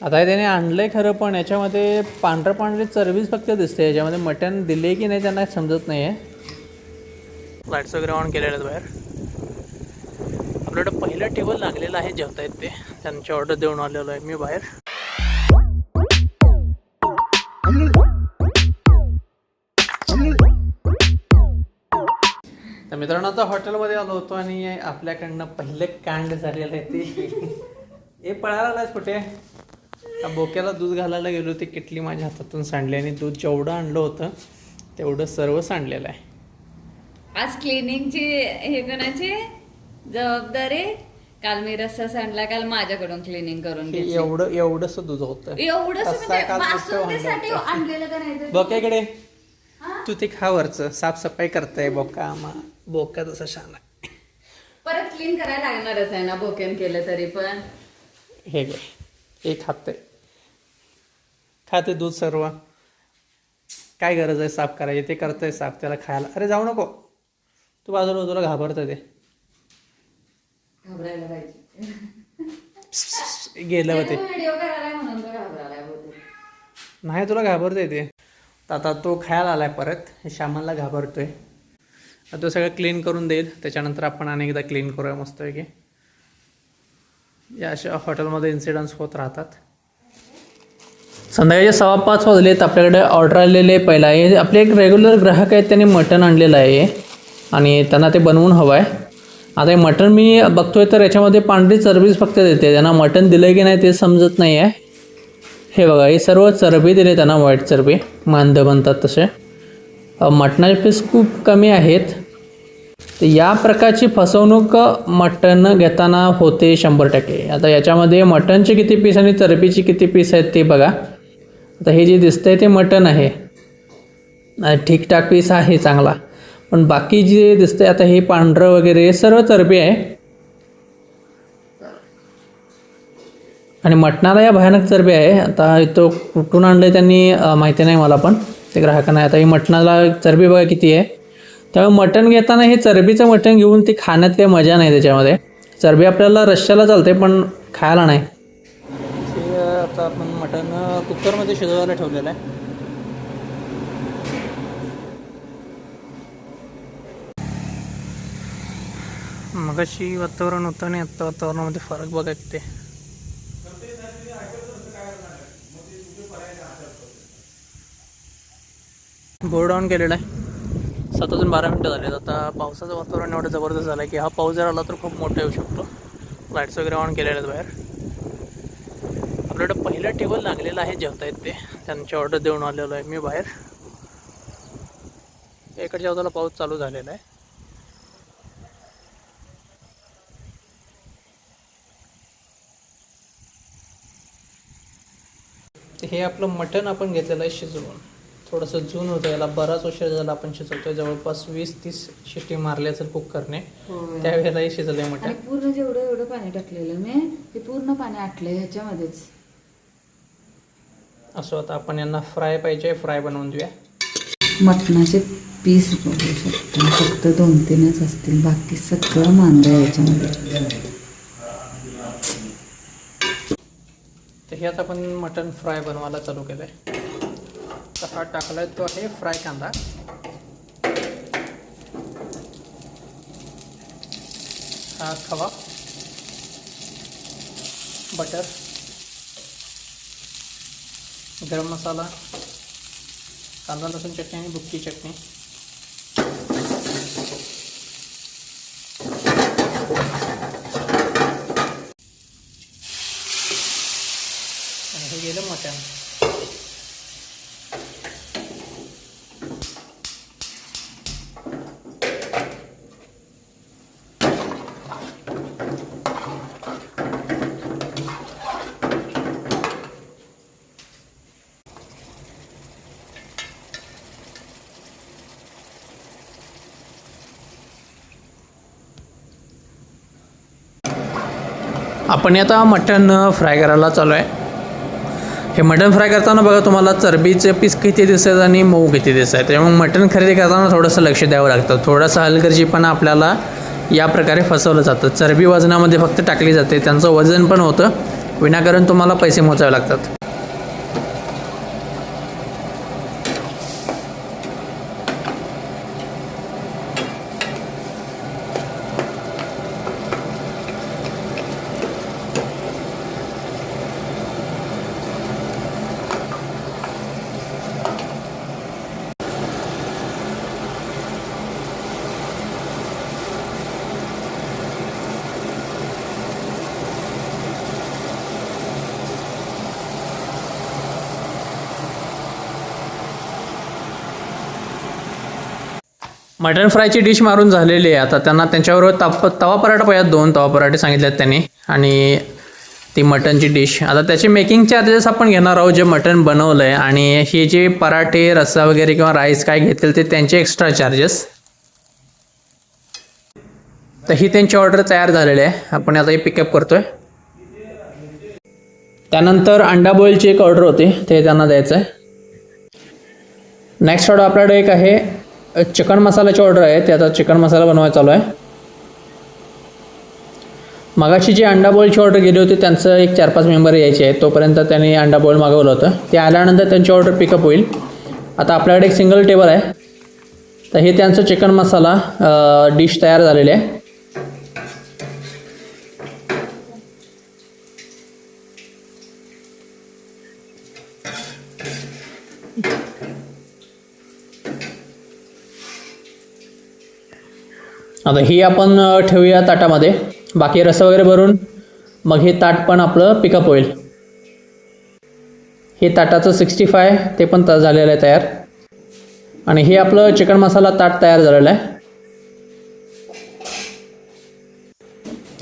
आता हे त्याने आणलंय खरं पण याच्यामध्ये पांढरं पांढरे चरबीच फक्त दिसते. याच्यामध्ये मटण दिले की नाही त्यांना समजत नाही आहे लाईट्स वगैरे ऑन केलेले बाहेर. आपल्याकडं पहिलं टेबल लागलेलं आहे जेवता येत ते. त्यांची ऑर्डर देऊन आलेलो आहे मी बाहेर. तर मित्रांनो आता हॉटेलमध्ये आलो होतो आणि आपल्याकडनं पहिले कांड झालेलं आहे ते. हे पळायला कुठे? त्या बोक्याला दूध घालायला गेलो ते किटली माझ्या हातातून सांडली आणि दूध जेवढं आणलं होतं तेवढं सर्व सांडलेलं आहे. आज क्लिनिंगची हे कोणाची? जबाबदारी? काल मी रस्सा सांडला काल माझ्याकडून क्लिनिंग करून घेतली एवढं एवढंच दूध होतं. एवढंच कसा काल मोठं बासुंदीसाठी वांडं होतं. आणलेलं का नाही ते? बोक्याकडे हा? तू ते खा वरचं. साफसफाई करताय बोका मा बोका तसं शान आहे. परत क्लीन करायला लागणारच आहे ना बोकेन केलं तरी पण? हे घे. हे खाते खाते दूध सर्व. काय गरज आहे? साफ करायची. ते करतंय साफ त्याला खायला. अरे जाऊ नको. तू बाजूला तुला घाबरतं ते. गेलं होते. नाही तुला घाबरतंय ते. आता तो खायला आलाय परत. श्यामलला घाबरतोय. तो सगळं क्लीन करून देईल. त्याच्यानंतर आपण अनेकदा क्लीन करूया. मस्तपैकी या अशा हॉटेलमध्ये इन्सिडन्स होत राहतात. संध्याकाळचे सव्वा पाच वाजलेत आपल्याकडे ऑर्डर आलेले आहे पहिला आहे. आपले एक रेग्युलर ग्राहक आहेत त्यांनी मटण आणलेलं आहे. आणि त्यांना ते बनवून हवं आहे आता हे मटण मी बघतोय तर याच्यामध्ये पांढरी चरबीच फक्त देते. त्यांना मटण दिलं की नाही ते समजत नाही आहे हे बघा हे सर्व चरबी दिले त्यांना व्हाईट चरबी. मांद बनतात तसे. मटणाचे पीस खूप कमी आहेत. तर या प्रकारची फसवणूक मटण घेताना होते शंभर टक्के. आता याच्यामध्ये मटणचे किती पीस आणि चरबीचे किती पीस आहेत ते बघा. आता हे जे दिसतंय ते मटण आहे. ठीकठाक पीस आहे चांगला. पण बाकी जे दिसतंय आता हे पांढरं वगैरे हे सर्व चरबी आहे. आणि मटणाला या भयानक चरबी आहे. आता तो कुठून आणलं त्यांनी माहिती नाही मला पण. ते ग्राहकांना आता ही मटणाला चरबी बघा किती आहे. त्यामुळे मटण घेताना हे चरबीचं मटण घेऊन ती खाण्यात काही मजा नाही त्याच्यामध्ये. चरबी आपल्याला रश्श्याला चालते पण खायला नाही. आता आपण मटण कुकरमध्ये शिजवायला ठेवलेलं आहे. मगाशी वातावरण होतं आणि आत्ता वातावरणामध्ये फरक बघा किती बोर्ड ऑन केलेला आहे. सात अजून बारा मिनटं झालेत. आता पावसाचं वातावरण एवढं जबरदस्त झालं आहे की हा पाऊस जर आला तर खूप मोठा येऊ शकतो. लाईट्स वगैरे ऑन केलेल्या आहेत बाहेर. आपल्याकडं पहिलं टेबल लागलेलं आहे जेवता येत ते. त्यांची ऑर्डर देऊन आलेलो आहे मी बाहेर. इकडच्या बाजूला पाऊस चालू झालेला आहे. हे आपलं मटण आपण घेतलेलं आहे शिजवून. थोडंसं जून होतं याला बराच उशीर झाला आपण शिजवतोय. जवळपास वीस तीस शिट्टी मारल्या असेल कुकरने. त्यावेळेलाही शिजलंय मटण. पूर्ण जेवढं एवढं पाणी टाकलेलं मी ते पूर्ण पाणी आटलंय ह्याच्यामध्येच. असं आता आपण यांना फ्राय पाहिजे फ्राय बनवून देऊया. मटणाचे पीस बघू शकता. फक्त दोन तीनच असतील बाकी सगळं मांदा याच्यामध्ये. तर हे आता आपण मटण फ्राय बनवायला चालू केलं आहे तर हा टाकला तो आहे फ्राय कांदा. हा खवा. बटर. गरम मसाला कांदा लसूण चटनी आणि बुक्की चटनी. मटण. आपण आता मटण फ्राय करायला चालू आहे हे मटण फ्राय करताना बघा तुम्हाला चरबीचे पीस किती दिसत आणि मऊ किती दिसत आहे त्यामुळे मटण खरेदी करताना थोडंसं लक्ष द्यावं लागतं. थोडंसं हलगर्जीपणा आपल्याला या प्रकारे फसवलं जातं. चरबी वजनामध्ये फक्त टाकली जाते. त्यांचं वजन पण होतं. विनाकारण तुम्हाला पैसे मोजावे लागतात. मटन फ्रायची डिश मारून झालेली आहे. आता त्यांना त्यांच्याबरोबर ताप तवा पराठा पाहिजे दोन तवा पराठे सांगितले आहेत त्यांनी. आणि ती मटनची डिश. आता त्याचे मेकिंग चार्जेस आपण घेणार आहोत जे मटन बनवलं आहे आणि हे जे पराठे रस्सा वगैरे किंवा राईस काय घेतील ते त्यांचे एक्स्ट्रा चार्जेस. तर ही त्यांची ऑर्डर तयार झालेली आहे. आपण आता हे पिकअप आहे त्यानंतर अंडा बॉईलची एक ऑर्डर होती. ते त्यांना द्यायचं आहे नेक्स्ट ऑर्डर आपल्याकडे एक आहे चिकन मसाल्याची ऑर्डर आहे ते आता चिकन मसाला बनवायचा चालू आहे. मगाशी जी अंडा बॉईलची ऑर्डर गेली होती त्यांचं एक चार पाच मेंबर यायचे आहेत. तोपर्यंत त्यांनी अंडा बॉईल मागवलं होतं. ते आल्यानंतर त्यांची ऑर्डर पिकअप होईल. आता आपल्याकडे एक सिंगल टेबल आहे. तर हे त्यांचं चिकन मसाला डिश तयार झालेली आहे. आता ही आपण ठेवूया ताटामध्ये. बाकी रस वगैरे भरून मग हे ताट पण आपलं पिकअप होईल. हे ताटाचं सिक्स्टी फाय ते पण त झालेलं आहे तयार. आणि हे आपलं चिकन मसाला ताट तयार झालेलं आहे.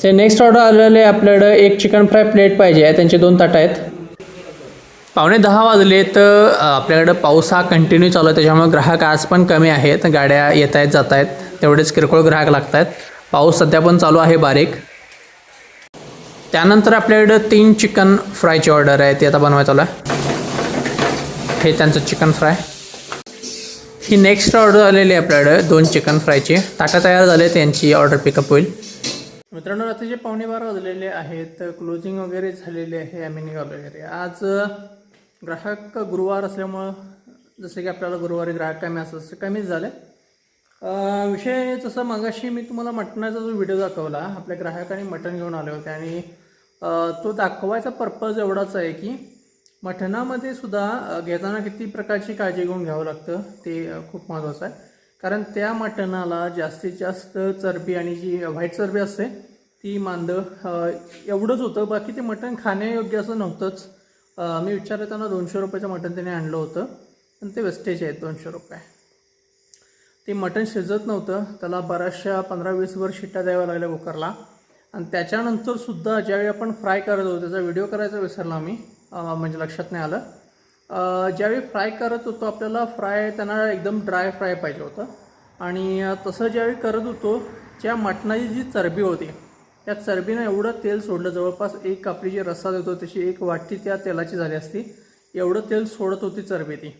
ते नेक्स्ट ऑर्डर आलेले आपल्याकडं एक चिकन फ्राय प्लेट पाहिजे आहे. त्यांचे दोन ताटं आहेत. पावणे दहा वाजले तर आपल्याकडं पाऊस हा कंटिन्यू चालू आहे. त्याच्यामुळे ग्राहक आज पण कमी आहेत. गाड्या येत आहेत जात आहेत तेवढेच किरकोळ ग्राहक लागत आहेत पाऊस सध्या पण चालू आहे बारीक. त्यानंतर आपल्याकडं तीन चिकन फ्रायची ऑर्डर आहे ती आता बनवायचं चालू आहे. हे त्यांचं चिकन फ्राय. ही नेक्स्ट ऑर्डर आलेली आहे आपल्याकडं दोन चिकन फ्रायची. ताटा तयार झाले त्यांची ऑर्डर पिकअप होईल. मित्रांनो रात्रीचे पावणे बारा वाजलेले आहेत क्लोजिंग वगैरे झालेले आहे आम्ही निघालो वगैरे. आज ग्राहक गुरुवार असल्यामुळं जसं की आपल्याला गुरुवारी ग्राहक कमी असं कमीच झाले. विषय जसं मागाशी मी तुम्हाला मटणाचा जो व्हिडिओ दाखवला आपल्या ग्राहकाने मटण घेऊन आले होते आणि तो दाखवायचा पर्पज एवढाच आहे की मटणामध्ये सुद्धा घेताना किती प्रकारची काळजी घेऊन घ्यावं लागतं ते खूप महत्त्वाचं आहे. कारण त्या मटणाला जास्तीत जास्त चरबी आणि जी व्हाईट चरबी असते ती मांदं एवढंच होतं. बाकी ते मटण खाण्यायोग्य असं नव्हतंच. मी विचारताना दोनशे रुपयाचं मटण त्याने आणलं होतं पण ते वेस्टेज आहेत दोनशे रुपये. ते मटण शिजत नव्हतं. त्याला बऱ्याचशा पंधरा वीस वर शिट्ट्या द्याव्या लागल्या कुकरला. आणि त्याच्यानंतर सुद्धा ज्यावेळी आपण फ्राय करत होतो त्याचा व्हिडिओ करायचा विसरला आम्ही म्हणजे लक्षात नाही आलं. ज्यावेळी फ्राय करत होतो आपल्याला फ्राय त्यांना एकदम ड्राय फ्राय पाहिजे होतं. आणि तसं ज्यावेळी करत होतो ज्या मटणाची जी चरबी होती त्या चरबीनं एवढं तेल सोडलं. जवळपास एक आपली जी रस्सा देतो त्याची एक वाटी त्या तेलाची झाली असती. एवढं तेल सोडत होती चरबी ती.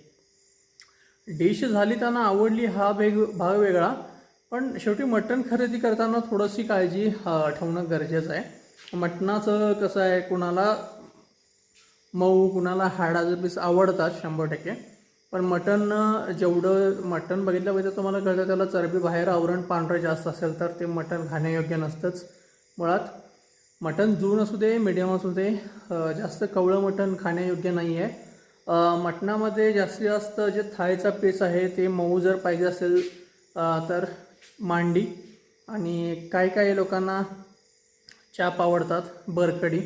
डिश झाली त्यांना आवडली हा वेग भाग वेगळा पण शेवटी मटण खरेदी करताना थोडीशी काळजी ठेवणं गरजेचं आहे. मटणाचं कसं आहे कुणाला मऊ कुणाला हाडाचं पीस आवडतात शंभर टक्के. पण मटण जेवढं मटण बघितलं पाहिजे तुम्हाला कळतं त्याला चरबी बाहेर आवरण पांढरं जास्त असेल तर ते मटण खाण्यायोग्य नसतंच मुळात. मटण जून असू दे मिडियम असू दे जास्त कवळं मटण खाण्यायोग्य नाही आहे मटणामध्ये जास्तीत जास्त जे थाळीचा पीस आहे ते मऊ जर पाहिजे असेल तर मांडी आणि काही काही लोकांना चाप आवडतात बरकडी.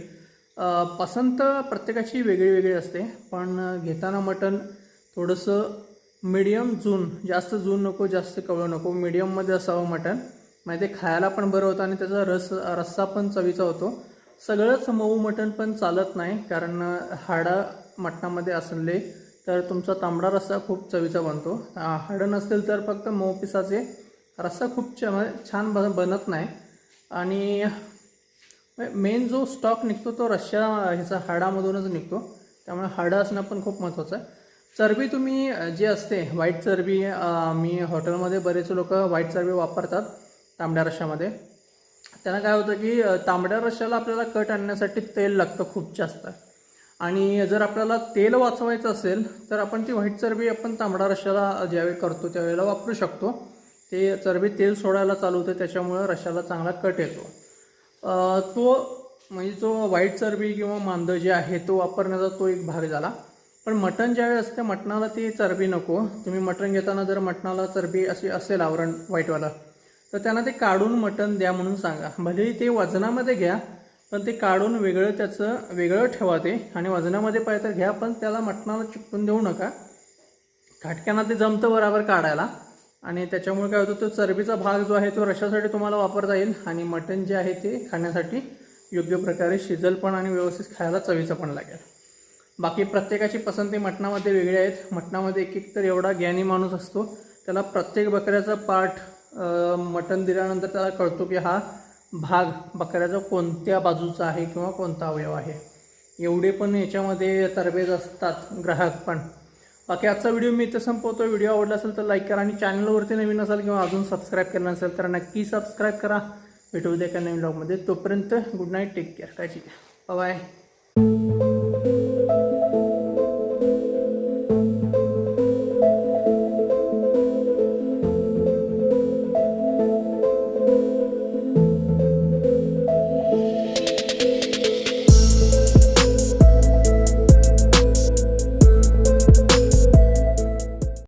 पसंत प्रत्येकाची वेगळी वेगळी असते पण घेताना मटण थोडंसं मिडियम जून जास्त जून नको जास्त कवळं नको मिडियममध्ये असावं मटण. म्हणजे ते खायला पण बरं होतं आणि त्याचा रस रस्सा पण चवीचा होतो. सगळंच मऊ मटण पण चालत नाही कारण हाडं मटणामध्ये असले तर तुमचा तांबडा रस्सा खूप चवीचा बनतो. हाडं नसेल तर फक्त मऊ पिसाचे रस्सा खूप छ छान बन बनत नाही. आणि मेन जो स्टॉक निघतो तो रश्या ह्याचा हाडामधूनच निघतो. त्यामुळे हाडं असणं पण खूप महत्त्वाचं आहे. चरबी तुम्ही जी असते व्हाईट चरबी मी हॉटेलमध्ये बरेच लोक व्हाईट चरबी वापरतात तांबड्या रश्श्यामध्ये. त्यांना काय होतं की तांबड्या रश्श्याला आपल्याला कट आणण्यासाठी तेल लागतं खूप जास्त. आणि जर आपल्याला तेल वाचवायचं असेल तर आपण ती व्हाईट चरबी आपण तांबडा रश्याला ज्यावेळी करतो त्यावेळेला वापरू शकतो. ते चरबी तेल सोडायला चालू होतं त्याच्यामुळं रश्याला चांगला कट येतो. तो म्हणजे जो व्हाईट चरबी किंवा मांद जे आहे तो वापरण्याचा तो एक भाग झाला. पण मटण ज्यावेळी असते मटणाला ती चरबी नको. तुम्ही मटण घेताना जर मटणाला चरबी अशी असेल आवरण व्हाईटवाला तर त्यांना ते काढून मटण द्या म्हणून सांगा. भलेही ते वजनामध्ये घ्या पण ते काढून वेगळं त्याचं वेगळं ठेवा ते. आणि वजनामध्ये पाहिजे तर घ्या पण त्याला मटणाला चिकटून देऊ नका. खाटक्यांना ते जमतं बरोबर काढायला. आणि त्याच्यामुळे काय होतं तो चरबीचा भाग जो आहे तो रशासाठी तुम्हाला वापरता येईल. आणि मटण जे आहे ते खाण्यासाठी योग्य प्रकारे शिजल पण आणि व्यवस्थित खायला चवीचं पण लागेल. बाकी प्रत्येकाची पसंती मटणामध्ये वेगळी आहेत. मटणामध्ये एक एक तर एवढा ज्ञानी माणूस असतो. त्याला प्रत्येक बकऱ्याचा पार्ट मटण दिल्यानंतर त्याला कळतो की हा भाग बकऱ्याचा कोणत्या बाजूचा आहे किंवा कोणता अवयव आहे? एवढे पण याच्यामध्ये तरबेज असतात ग्राहक पण. बाकी आजचा व्हिडिओ मी इथं संपवतो. व्हिडिओ आवडला असेल तर लाईक करा आणि चॅनलवरती नवीन असाल किंवा अजून सबस्क्राईब केलं नसेल तर नक्की सबस्क्राईब करा. भेटू द्या का नवीन ब्लॉगमध्ये तोपर्यंत गुड नाईट टेक केअर काळजी घ्या. बाय